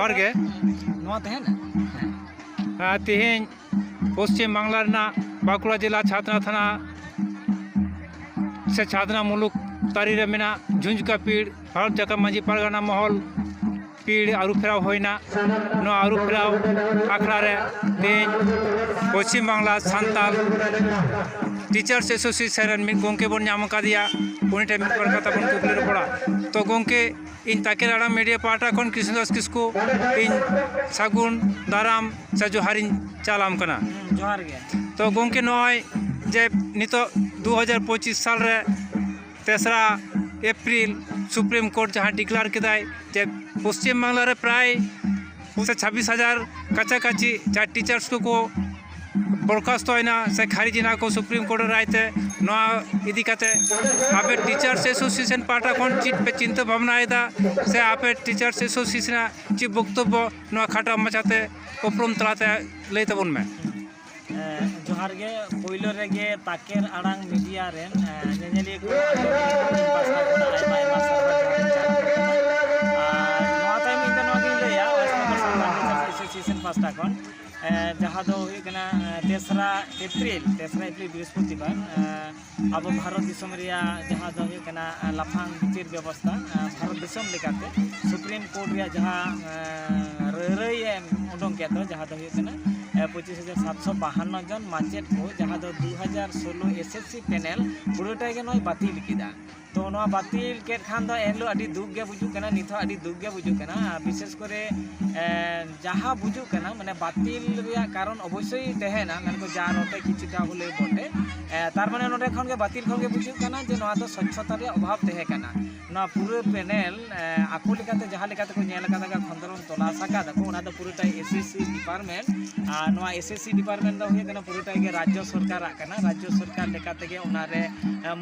ᱡᱚᱦᱟᱨ ᱜᱮ ᱱᱚᱣᱟ ᱛᱟᱦᱮᱱᱟ ᱛᱮᱦᱮᱧ ᱯᱚᱥᱪᱤᱢ ᱵᱟᱝᱞᱟ ᱨᱮᱱᱟᱜ ᱵᱟᱸᱠᱩᱲᱟ ᱡᱮᱞᱟ ᱪᱷᱟᱛᱱᱟ ᱛᱷᱟᱱᱟ ᱥᱮ ᱪᱷᱟᱛᱱᱟ ᱢᱩᱞᱩᱠ ᱛᱟᱹᱨᱤ ᱨᱮ ᱢᱮᱱᱟᱜ ᱡᱷᱩᱸᱡᱽᱠᱟ ᱯᱤᱲ ᱵᱷᱟᱨᱚᱛ ᱡᱟᱠᱟᱛ ᱢᱟᱺᱡᱷᱤ ᱯᱟᱨᱜᱟᱱᱟ ᱢᱚᱦᱚᱞ ᱯᱤᱲ ᱟᱹᱨᱩᱯᱷᱮᱨᱟᱣ ᱦᱩᱭᱱᱟ ᱱᱚᱣᱟ ᱟᱹᱨᱩᱯᱷᱮᱨᱟᱣ ᱟᱠᱷᱲᱟ ᱨᱮ ᱛᱮᱦᱮᱧ ᱯᱚᱥᱪᱤᱢ ᱵᱟᱝᱞᱟ ᱥᱟᱱᱛᱟᱞ ᱴᱤᱪᱟᱨᱥ ᱮᱥᱳᱥᱤᱭᱮᱥᱚᱱ ᱨᱮᱱ ᱢᱤᱫ ᱜᱚᱢᱠᱮ ᱵᱚᱱ ᱧᱟᱢ ᱠᱟᱫᱮᱭᱟ ᱩᱱᱤ ᱴᱷᱮᱱ ᱢᱤᱫ ᱵᱟᱨ ᱠᱟᱛᱷᱟ ᱵᱚᱱ ᱠᱩᱠᱞᱤ ᱨᱚᱯᱚᱲᱟ ᱛᱚ ᱜᱚᱢᱠᱮ इन ताकेराड़ा मीडिया पाटा खन कृष्णदास किसको इन सागुन दाराम से जोहारिन चालाम कना जोहार गे तो गोमके नय जे नितो 2025 साल रे तेसरा এপ্রিল সুপ্রিম কোর্ট যাহা ডিক্লার কেদায় যে পশ্চিমবাংলার প্রায় ছাব্বিশ হাজার কাছাকাছি যা টিচার্সকো ᱵᱚᱨᱠᱷᱟᱥᱛᱚ ᱮᱱᱟ ᱥᱮ ᱠᱷᱟᱨᱤᱡ ᱮᱱᱟ ᱠᱚ ᱥᱩᱯᱨᱤᱢ ᱠᱳᱨᱴ ᱨᱟᱭᱛᱮ ᱱᱚᱣᱟ ᱤᱫᱤ ᱠᱟᱛᱮ ᱟᱯᱮ ᱴᱤᱪᱟᱨᱥ ᱮᱥᱳᱥᱤᱭᱮᱥᱚᱱ ᱯᱟᱦᱴᱟ ᱠᱷᱚᱱ ᱪᱮᱫ ᱯᱮ ᱪᱤᱱᱛᱟᱹ ᱵᱷᱟᱵᱽᱱᱟᱭᱮᱫᱟ ᱥᱮ ᱟᱯᱮ ᱴᱤᱪᱟᱨᱥ ᱮᱥᱳᱥᱤᱭᱮᱥᱚᱱ ᱟᱜ ᱪᱮᱫ ᱵᱚᱠᱛᱚᱵᱵᱚ ᱱᱚᱣᱟ ᱠᱷᱟᱴᱟ ᱢᱟᱪᱷᱟᱛᱮ ᱩᱯᱨᱩᱢ ᱛᱟᱞᱟᱛᱮ ᱞᱟᱹᱭ ᱛᱟᱵᱚᱱ ᱢᱮ ᱡᱚᱦᱟᱨ ᱜᱮ ᱯᱳᱭᱞᱳ ᱨᱮᱜᱮ ᱛᱟᱠᱮᱨ ᱟᱲᱟᱝ ᱢᱤᱰᱤᱭᱟ ᱨᱮᱱ ᱧᱮᱧᱮᱞᱤᱭᱟᱹ ᱠᱚ ᱱᱚᱣᱟ ᱛᱟᱭᱚᱢ ᱤᱧ ᱫᱚ ᱱᱚᱣᱟᱜᱤᱧ ᱞᱟᱹᱭᱟ ᱚᱭᱮᱥᱴ ᱵᱮᱝᱜᱚᱞ ᱮᱥᱳᱥᱤᱭᱮᱥᱚᱱ ᱯᱟᱥᱴᱟ ᱠᱷᱚᱱ ᱡᱟᱦᱟᱸ ᱫᱚ ᱦᱩᱭᱩᱜ ᱠᱟᱱᱟ ᱛᱮᱥᱨᱟ ᱮᱯᱨᱤᱞ ᱛᱮᱥᱨᱟ ᱮᱯᱨᱤᱞ ᱵᱨᱤᱦᱚᱥᱯᱚᱛᱤᱵᱟᱨ ᱟᱵᱚ ᱵᱷᱟᱨᱚᱛ ᱫᱤᱥᱚᱢ ᱨᱮᱭᱟᱜ ᱡᱟᱦᱟᱸ ᱫᱚ ᱦᱩᱭᱩᱜ ᱠᱟᱱᱟ ᱞᱟᱯᱷᱟᱝ ᱵᱤᱪᱟᱹᱨ ᱵᱮᱵᱚᱥᱛᱷᱟ ᱵᱷᱟᱨᱚᱛ ᱫᱤᱥᱚᱢ ᱞᱮᱠᱟᱛᱮ ᱥᱩᱯᱨᱤᱢ ᱠᱳᱨᱴ ᱨᱮᱭᱟᱜ ᱡᱟᱦᱟᱸ ᱨᱟᱹᱭ ᱮᱢ ᱩᱰᱩᱝ ᱠᱮᱫ ᱫᱚ ᱡᱟᱦᱟᱸ ᱫᱚ ᱦᱩᱭᱩᱜ ᱠᱟᱱᱟ পঁচিশ হাজার সাতশো বাহান্ন জন মাচেট কো ᱡᱟᱦᱟᱸ ᱫᱚ ᱫᱩ ᱦᱟᱡᱟᱨ ᱥᱳᱞᱳ ᱮᱥ ᱮᱥ ᱥᱤ ᱯᱮᱱᱮᱞ ᱯᱩᱨᱟᱹᱴᱟᱭ ᱜᱮ ᱱᱚᱜᱼᱚᱭ ᱵᱟᱹᱛᱤᱞ ᱠᱮᱫᱟ ᱛᱚ ᱱᱚᱣᱟ ᱵᱟᱹᱛᱤᱞ ᱠᱮᱫ ᱠᱷᱟᱱ ᱫᱚ ᱮᱱᱦᱤᱞᱳᱜ ᱟᱹᱰᱤ ᱫᱩᱠ ᱜᱮ ᱵᱩᱡᱩᱜ ᱠᱟᱱᱟ ᱱᱤᱛ ᱦᱚᱸ ᱟᱹᱰᱤ ᱫᱩᱠ ᱜᱮ ᱵᱩᱡᱩᱜ ᱠᱟᱱᱟ ᱵᱤᱥᱮᱥ ᱠᱚᱨᱮ ᱡᱟᱦᱟᱸ ᱵᱩᱡᱩᱜ ᱠᱟᱱᱟ ᱢᱟᱱᱮ ᱵᱟᱹᱛᱤᱞ ᱨᱮᱭᱟᱜ ᱠᱟᱨᱚᱱ ᱚᱵᱚᱥᱥᱳᱭ ᱛᱟᱦᱮᱱᱟ ᱢᱮᱱᱠᱚ ᱡᱟ ᱱᱚᱛᱮ ᱠᱤᱪᱷᱩᱴᱟ ᱦᱚᱞᱮ ᱵᱚᱴᱮ তার মানে নᱰে খন গে বাতিল খন গে বুঝুক কানা যে নয়া তো স্বচ্ছতা রে অভাব তেহে কানা না পুরো প্যানেল আকু লেকাতে যাহা লেকাতে কো নেল কাদা খন্দরন তোলা সাকা দা কোনা দা পুরোটাই এসএসসি ডিপার্টমেন্ট আর ᱱᱚᱣᱟ ᱮᱥ ᱮᱥ ᱥᱤ ᱰᱤᱯᱟᱨᱴᱢᱮᱱᱴ ᱫᱚ ᱦᱩᱭᱩᱜ ᱠᱟᱱᱟ ᱯᱩᱨᱟᱹᱴᱟᱜᱮ ᱨᱟᱡᱽᱡᱚ ᱥᱚᱨᱠᱟᱨᱟᱜ ᱠᱟᱱᱟ ᱨᱟᱡᱽᱡᱚ ᱥᱚᱨᱠᱟᱨ ᱞᱮᱠᱟᱛᱮᱜᱮ ᱚᱱᱟᱨᱮ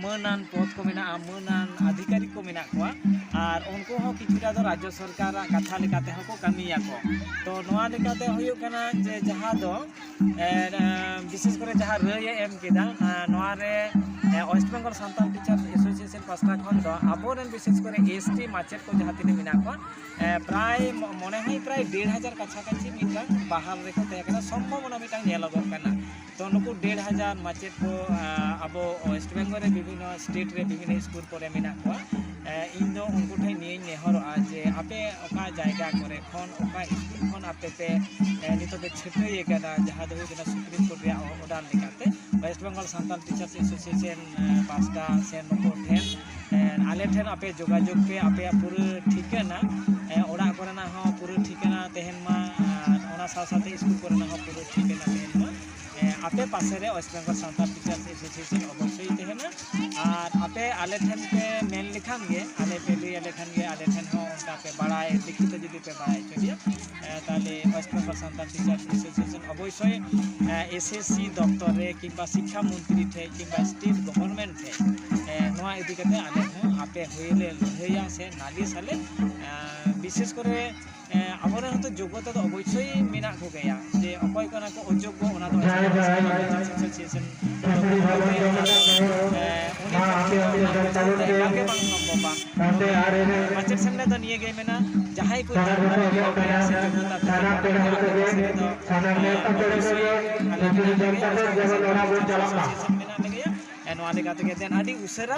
ᱢᱟᱹᱱᱟᱱ ᱯᱚᱫ ᱠᱚ ᱢᱮᱱᱟᱜᱼᱟ ᱢᱟᱹᱱᱟᱱ ᱟᱫᱷᱤᱠᱟᱨᱤ ᱠᱚ ᱢᱮᱱᱟᱜ ᱠᱚᱣᱟ ᱟᱨ ᱩᱱᱠᱩ ᱦᱚᱸ ᱠᱤᱪᱷᱩᱴᱟ ᱫᱚ ᱨᱟᱡᱽᱡᱚ ᱥᱚᱨᱠᱟᱨᱟᱜ ᱠᱟᱛᱷᱟ ᱞᱮᱠᱟ ᱛᱮᱦᱚᱸ ᱠᱚ ᱠᱟᱹᱢᱤᱭᱟᱠᱚ ᱛᱚ ᱱᱚᱣᱟ ᱞᱮᱠᱟᱛᱮ ᱦᱩᱭᱩᱜ ᱠᱟᱱᱟ ᱡᱮ ᱡᱟᱦᱟᱸ ᱫᱚ ᱵᱤᱥᱮᱥ ᱠᱚᱨᱮ ᱡᱟᱦᱟᱸ ᱨᱟᱹᱭᱮ ᱮᱢ ᱠᱮᱫᱟ ᱱᱚᱣᱟ ᱨᱮ West Bengal Santal teacher association ᱯᱟᱥᱴᱟ ᱠᱷᱚᱱ ᱫᱚ ᱟᱵᱚᱨᱮᱱ ᱵᱤᱥᱮᱥ ᱠᱚᱨᱮ ᱮᱥᱴᱤ ᱢᱟᱪᱮᱫ ᱠᱚ ᱡᱟᱦᱟᱸ ᱛᱤᱱᱟᱹᱜ ᱢᱮᱱᱟᱜ ᱠᱚᱣᱟ ᱯᱨᱟᱭ ᱢᱚᱱᱮ হয় প্রায় দেড় হাজার কাছাকাছি মিটার বাহাল রেখে দেখা সম্ভাবনা মিটার নেলগর কানা তো নুকু দেড় হাজার মাচেদ কো আবো ওয়েস্ট বেঙ্গল রে বিভিন্ন স্টেট রে বিভিন্ন স্কুল করে মেনা কোয়া ᱤᱧ ᱫᱚ ᱩᱱᱠᱩ ᱴᱷᱮᱱ ᱱᱤᱭᱟᱹᱧ ᱱᱮᱦᱚᱨᱚᱜᱼᱟ ᱡᱮ ᱟᱯᱮ ᱚᱠᱟ ᱡᱟᱭᱜᱟ ᱠᱚᱨᱮ ᱠᱷᱚᱱ ᱚᱠᱟ ᱤᱥᱠᱩᱞ ᱠᱷᱚᱱ ᱟᱯᱮ ᱯᱮ ᱱᱤᱛᱚᱜ ᱯᱮ ᱪᱷᱟᱹᱴᱟᱹᱭ ᱟᱠᱟᱫᱟ ᱡᱟᱦᱟᱸ ᱫᱚ ᱦᱩᱭᱩᱜ ᱠᱟᱱᱟ ᱥᱩᱯᱨᱤᱢ ᱠᱳᱨᱴ ᱨᱮᱭᱟᱜ ᱚᱰᱟᱨ ᱞᱮᱠᱟᱛᱮ West Bengal Santal teachers association ᱯᱟᱥᱴᱟ ᱥᱮ ᱱᱩᱠᱩ ᱴᱷᱮᱱ ᱟᱞᱮ ᱴᱷᱮᱱ ᱟᱯᱮ ᱡᱳᱜᱟᱡᱳᱜᱽ ᱯᱮ ᱟᱯᱮᱭᱟᱜ ᱯᱩᱨᱟᱹ ᱴᱷᱤᱠᱟᱹᱱᱟ ᱚᱲᱟᱜ ᱠᱚᱨᱮᱱᱟᱜ ᱦᱚᱸ ᱯᱩᱨᱟᱹ ᱴᱷᱤᱠᱟᱹᱱᱟ ᱛᱟᱦᱮᱱ ᱢᱟ ᱟᱨ ᱚᱱᱟ ᱥᱟᱶ ᱥᱟᱶᱛᱮ ᱤᱥᱠᱩᱞ ᱠᱚᱨᱮᱱᱟᱜ ᱦᱚᱸ ᱯᱩᱨᱟᱹ ᱴᱷᱤᱠᱟᱹᱱᱟ ᱛᱟᱦᱮᱱ ᱢᱟ ᱟᱯᱮ ᱯᱟᱥᱮ ᱨᱮ West Bengal Santal teachers association ᱚᱵᱚᱥᱥᱳᱭ ᱛᱟᱦᱮᱱᱟ ᱟᱞᱮ ᱴᱷᱮᱱ ᱯᱮ ᱢᱮᱱ ᱞᱮᱠᱷᱟᱱ ᱜᱮ ᱟᱞᱮ ᱯᱮ ᱞᱟᱹᱭ ᱟᱞᱮ ᱠᱷᱟᱱ ᱜᱮ ᱟᱞᱮ ᱴᱷᱮᱱ ᱦᱚᱸ ᱚᱱᱠᱟ ᱯᱮ ᱵᱟᱲᱟᱭ ᱞᱤᱠᱷᱤᱛᱚ ᱡᱩᱫᱤ ᱯᱮ ᱵᱟᱲᱟᱭ ᱦᱚᱪᱚ ᱞᱮᱭᱟ ᱛᱟᱦᱚᱞᱮ West Bengal Santal teacher association ᱚᱵᱚᱥᱥᱳᱭ এসএসসি দপ্তর রে কিংবা শিক্ষা মন্ত্রী ᱴᱷᱮᱡ কিংবা স্টেট গভর্নমেন্ট ᱴᱷᱮᱡ ᱱᱚᱣᱟ ᱤᱫᱤ ᱠᱟᱛᱮ ᱟᱞᱮ ᱦᱚᱸ ᱟᱯᱮ ᱦᱩᱭᱞᱮ ᱞᱟᱹᱲᱦᱟᱹᱭᱟ ᱥᱮ ᱱᱟᱞᱤᱥ ᱟᱞᱮ বিশেষ করে ᱟᱵᱚᱨᱮᱱ ᱦᱚᱸᱛᱚ ᱡᱳᱜᱽᱜᱚᱛᱟ ᱫᱚ ᱚᱵᱚᱥᱥᱳᱭ ᱢᱮᱱᱟᱜ ᱠᱚᱜᱮᱭᱟ ᱡᱮ ᱚᱠᱚᱭ ᱠᱟᱱᱟ ᱠᱚ ᱚᱡᱳᱜᱽᱜᱚ ᱚᱱᱟ ᱫᱚ ᱮᱥᱳᱥᱤᱭᱮᱥᱚᱱ ᱵᱟᱝᱜᱮ ᱵᱟᱝ ᱥᱚᱢᱵᱷᱚᱵᱟ ᱢᱟᱪᱮᱫ ᱥᱮᱢᱞᱮ ᱫᱚ ᱱᱤᱭᱟᱹᱜᱮ ᱢᱮᱱᱟ ᱡᱟᱦᱟᱸᱭ ᱠᱚ ᱡᱳᱜᱽᱜᱚᱛᱟ ᱥᱮ ᱡᱳᱜᱽᱜᱚᱛᱟ ᱛᱟᱦᱮᱱᱟ ᱚᱵᱚᱥᱥᱳᱭ ᱟᱞᱮ ᱡᱟᱦᱟᱸ ᱞᱮᱠᱟ ᱡᱮᱢᱚᱱ ᱚᱱᱟ ᱵᱚᱱ ᱪᱟᱞᱟᱜ ᱢᱟ ᱱᱚᱣᱟ ᱞᱮᱠᱟᱛᱮ ᱜᱮ ᱟᱹᱰᱤ ᱩᱥᱟᱹᱨᱟ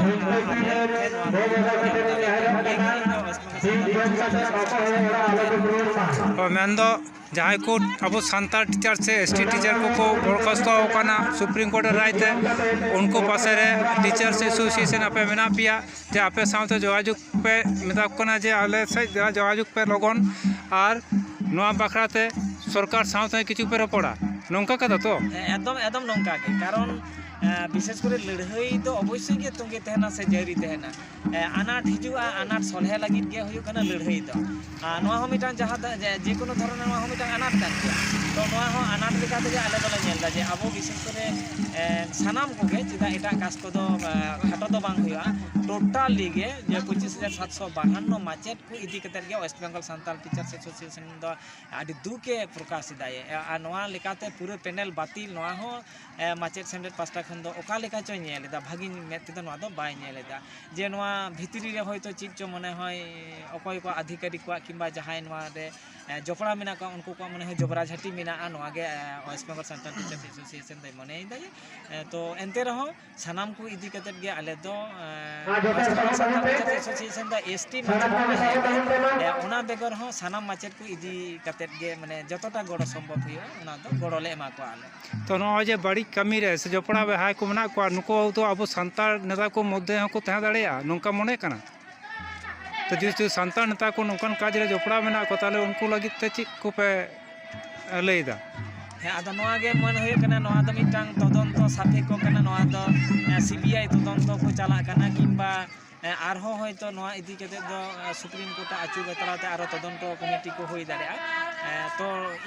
ᱢᱮᱱᱫᱚ ᱡᱟᱦᱟᱸᱭ ᱠᱚ ᱟᱵᱚ ᱥᱟᱱᱛᱟᱲ ᱴᱤᱪᱟᱨ ᱥᱮ ᱮᱥᱴᱤ ᱴᱤᱪᱟᱨ ᱠᱚᱠᱚ ᱵᱚᱨᱠᱷᱟᱥᱛᱚ ᱟᱠᱟᱱᱟ ᱥᱩᱯᱨᱤᱢ ᱠᱳᱨᱴ ᱨᱟᱭᱛᱮ ᱩᱱᱠᱩ ᱯᱟᱥᱮᱨᱮ ᱴᱤᱪᱟᱨ ᱥᱮ ᱮᱥᱳᱥᱤᱭᱮᱥᱚᱱ ᱟᱯᱮ ᱢᱮᱱᱟᱜ ᱯᱮᱭᱟ ᱡᱮ ᱟᱯᱮ ᱥᱟᱶᱛᱮ ᱡᱳᱜᱟᱡᱳᱜᱽ ᱯᱮ ᱢᱮᱛᱟ ᱠᱚ ᱠᱟᱱᱟ ᱡᱮ ᱟᱞᱮ ᱥᱮᱫ ᱡᱳᱜᱟᱡᱳᱜᱽ ᱯᱮ ᱞᱚᱜᱚᱱ ᱟᱨ ᱱᱚᱣᱟ ᱵᱟᱠᱷᱨᱟᱛᱮ ᱥᱚᱨᱠᱟর ᱥᱟᱶᱛᱮ ᱠᱤᱪᱷᱩ ᱯᱮ ᱨᱚᱯᱚᱲᱟ ᱱᱚᱝᱠᱟ ᱠᱟᱫᱟ ᱛᱚ ᱮᱠᱫᱚᱢ ᱮᱠᱫᱚᱢ ᱱᱚᱝᱠᱟ ᱜᱮ ᱠᱟᱨᱚᱱ ᱵᱤᱥᱮᱥ ᱠᱚᱨᱮ ᱞᱟᱹᱲᱦᱟᱹᱭ ᱫᱚ ᱚᱵᱚᱥᱥᱳᱭ ᱜᱮ ᱛᱚᱸᱜᱮ ᱛᱟᱦᱮᱱᱟ ᱥᱮ ᱡᱟᱹᱨᱤ ᱛᱟᱦᱮᱱᱟ ᱟᱱᱟᱴ ᱦᱤᱡᱩᱜᱼᱟ ᱟᱱᱟᱴ ᱥᱚᱞᱦᱮ ᱞᱟᱹᱜᱤᱫ ᱜᱮ ᱦᱩᱭᱩᱜ ᱠᱟᱱᱟ ᱞᱟᱹᱲᱦᱟᱹᱭ ᱫᱚ ᱟᱨ ᱱᱚᱣᱟ ᱦᱚᱸ ᱢᱤᱫᱴᱟᱝ ᱡᱟᱦᱟᱸ ᱡᱮ ᱠᱳᱱᱳ ᱫᱷᱚᱨᱚᱱᱮᱨ ᱱᱚᱣᱟ ᱦᱚᱸ ᱢᱤᱫᱴᱟᱝ ᱟᱱᱟᱴ ᱠᱟᱱ ᱜᱮᱭᱟ ᱛᱚ ᱱᱚᱣᱟ ᱦᱚᱸ ᱟᱱᱟᱴ ᱞᱮᱠᱟ ᱛᱮᱜᱮ ᱟᱞᱮ ᱫᱚᱞᱮ ᱧᱮᱞᱫᱟ ᱡᱮ ᱟᱵᱚ ᱵᱤᱥᱮᱥ ᱠᱚᱨᱮ ᱥᱟᱱᱟᱢ ᱠᱚᱜᱮ ᱪᱮᱫᱟᱜ ᱮᱴᱟᱜ ᱠᱟᱥ ᱠᱚᱫᱚ ᱠᱷᱟᱴᱚ ᱫᱚ ᱵᱟᱝ ᱦᱩᱭᱩᱜᱼᱟ टोटल पचिस हज़ार सात सौ बहान्न माचेद को इदी West Bengal Santal teachers association दुखे प्रकाश एदाए पूरे पेनल बातिल माचेद सेमलेद पास्टा खन अकालेका चो नेलदा भागी मेते तो बाय जे भित्री रे होयतो चीज़ चो मन अकय को अधिकारी को किंबा जहाय नवा रे जपड़ा मेना का, उनको को जबरा झाटी मेना West Bengal Santal teachers association दिन मने तो एनते रहो, सानाम को इदी कते बेगर हो साना मास्टर को इदी मैं गे गड़ो सम्भव हुयो ओना तो नो बड़ी कमी से जपड़ा बहा को मना को नुको अब संताल नेता को मध्य हको तह दड़ेया नुका तो जो जो संताल नेता को नौकान काज जपड़ा मेना को उनको लगित ते को पे लैदा ᱦᱮᱸ ᱟᱫᱚ ᱱᱚᱣᱟ ᱜᱮ ᱢᱮᱱ ᱦᱩᱭᱩᱜ ᱠᱟᱱᱟ ᱱᱚᱣᱟ ᱫᱚ ᱢᱤᱫᱴᱟᱝ ᱛᱚᱫᱚᱱᱛᱚ ᱥᱟᱯᱮᱠᱠᱷᱚ ᱠᱟᱱᱟ ᱱᱚᱣᱟ ᱫᱚ ᱥᱤᱵᱤᱟᱭ ᱛᱚᱫᱚᱱᱛᱚ ᱠᱚ ᱪᱟᱞᱟᱜ ᱠᱟᱱᱟ ᱠᱤᱝᱵᱟ ᱟᱨᱦᱚᱸ ᱦᱚᱭᱛᱚ ᱱᱚᱣᱟ ᱤᱫᱤ ᱠᱟᱛᱮᱫ ᱫᱚ ᱥᱩᱯᱨᱤᱢ ᱠᱳর্ᱴᱟᱜ ᱟᱹᱪᱩ ᱵᱟᱛᱞᱟᱛᱮ ᱟᱨᱚ ᱛᱚᱫᱚᱱᱛᱚ ᱠᱚᱢᱤᱴᱤ ᱠᱚ ᱦᱩᱭ ᱫᱟᱲᱮᱭᱟᱜᱼᱟ ᱛᱚ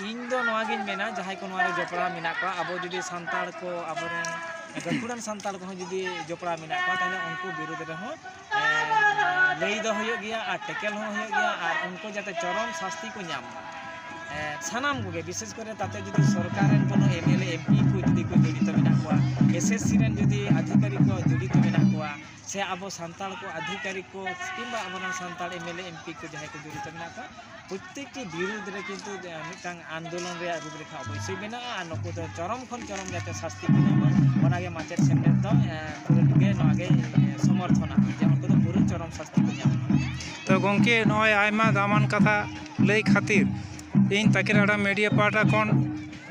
ᱤᱧ ᱫᱚ ᱱᱚᱣᱟᱜᱤᱧ ᱢᱮᱱᱟ ᱡᱟᱦᱟᱸᱭ ᱠᱚ ᱱᱚᱣᱟᱨᱮ ᱡᱚᱯᱲᱟᱣ ᱢᱮᱱᱟᱜ ᱠᱚᱣᱟ ᱟᱵᱚ ᱡᱩᱫᱤ ᱥᱟᱱᱛᱟᱲ ᱠᱚ ᱟᱵᱚᱨᱮᱱ ᱜᱟᱹᱠᱷᱩᱲᱟᱱ ᱥᱟᱱᱛᱟᱲ ᱠᱚᱦᱚᱸ ᱡᱩᱫᱤ ᱡᱚᱯᱲᱟᱣ ᱢᱮᱱᱟᱜ ᱠᱚᱣᱟ ᱛᱟᱦᱚᱞᱮ ᱩᱱᱠᱩ ᱵᱤᱨᱩᱫᱽ ᱨᱮᱦᱚᱸ ᱞᱟᱹᱭ ᱫᱚ ᱦᱩᱭᱩᱜ ᱜᱮᱭᱟ ᱟᱨ ᱴᱮᱠᱮᱞ ᱦᱚᱸ ᱦᱩᱭᱩᱜ ᱜᱮᱭᱟ ᱟᱨ ᱩᱱᱠᱩ ᱡᱟᱛᱮ ᱪᱚᱨᱚᱢ ᱥᱟᱥᱛᱤ ᱠᱚ ᱧᱟᱢ সানামগুগে বিশেষ করে তাতে যদি সরকারের কোনো এমএলএ, এমপি কো যদি কো জড়িত মেনা কোয়া এসএসসি রেন যদি আধিকারিক কো জড়িত মেনা কোয়া, সে আবো সান্তাল কো আধিকারিক কো, কিংবা আবরণ সান্তাল এমএলএ, এমপি কো যাহাই কো জড়িত মেনা কোয়া, প্রত্যেকটি বিরুদ্ধ রে কিন্তু মিটাং আন্দোলন রে রূপরেখা অবশ্যই বেনা, আর নকু তো চরম খন চরম যাতে শাস্তি পেনামা ওনাগে মাচের সামনে তো পুরোটুকে নগে সমর্থনা যে উনকু তো পুরো চরম শাস্তি পেনামা তো গমকে নয় আইমা দামান কথা লাই খাতির। ᱫᱟᱢᱟᱱ ᱠᱟᱛᱷᱟ ᱞᱟᱹᱭ ᱠᱷᱟᱹᱛᱤᱨ ᱤᱧ ᱛᱟᱹᱠᱤᱱ ᱟᱲᱟ ᱢᱤᱰᱤᱭᱟ ᱯᱟᱦᱴᱟ ᱠᱷᱚᱱ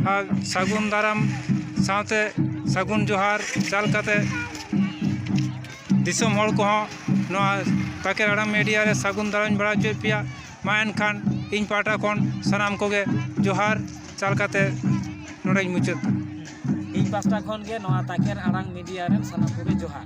ᱟᱨ ᱥᱟᱹᱜᱩᱱ ᱫᱟᱨᱟᱢ ᱥᱟᱶᱛᱮ ᱥᱟᱹᱜᱩᱱ ᱡᱚᱦᱟᱨ ᱪᱟᱞ ᱠᱟᱛᱮ ᱫᱤᱥᱚᱢ ᱦᱚᱲ ᱠᱚᱦᱚᱸ ᱱᱚᱣᱟ ᱛᱟᱹᱠᱤᱱ ᱟᱲᱟ ᱢᱤᱰᱤᱭᱟ ᱨᱮ ᱥᱟᱹᱜᱩᱱ ᱫᱟᱨᱟᱢ ᱵᱟᱲᱟ ᱦᱚᱪᱚᱭᱮᱫ ᱯᱮᱭᱟ ᱢᱟ ᱮᱱᱠᱷᱟᱱ ᱤᱧ ᱯᱟᱦᱴᱟ ᱠᱷᱚᱱ ᱥᱟᱱᱟᱢ ᱠᱚᱜᱮ ᱡᱚᱦᱟᱨ ᱪᱟᱞ ᱠᱟᱛᱮ ᱱᱚᱰᱮᱧ ᱢᱩᱪᱟᱹᱫ ᱫᱟ ᱤᱧ ᱯᱟᱥᱴᱟ ᱠᱷᱚᱱ ᱜᱮ ᱱᱚᱣᱟ ᱛᱟᱠᱮᱨ ᱟᱲᱟᱝ ᱢᱤᱰᱤᱭᱟ ᱨᱮᱱ ᱥᱟᱱᱟᱢ ᱠᱚᱜᱮ ᱡᱚᱦᱟᱨ